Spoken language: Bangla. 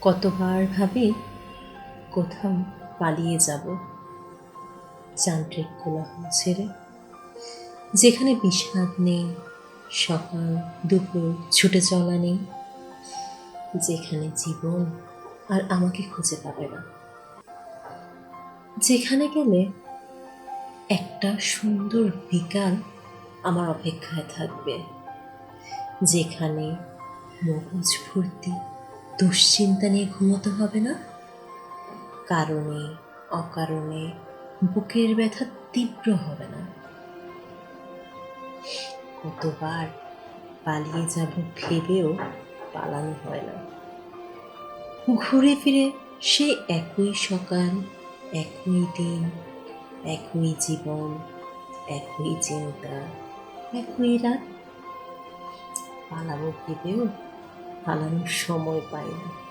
কতবার ভাবি কোথাও পালিয়ে যাব যান্ত্রিক কোলাহল ছেড়ে। যেখানে বিষাদ নেই, সকাল, দুপুর, ছুটে চলা নেই, যেখানে জীবন আর আমাকে খুঁজে পাবে না। যেখানে গেলে একটা সুন্দর বিকাল আমার অপেক্ষায় থাকবে। যেখানে মগজ ভর্তি দুশ্চিন্তা নিয়ে ঘুমোতে হবে না? কারণে, অকারণে বুকের ব্যথা তীব্র হবে না। কতবার পালিয়ে যাব ভেবেও পালানো হয় না। ঘুরে ফিরে সে একই সকাল, একই দিন, একই জীবন, একই চিন্তা, একই রাত পালাবো ভেবেও পালানোর সময় পাই না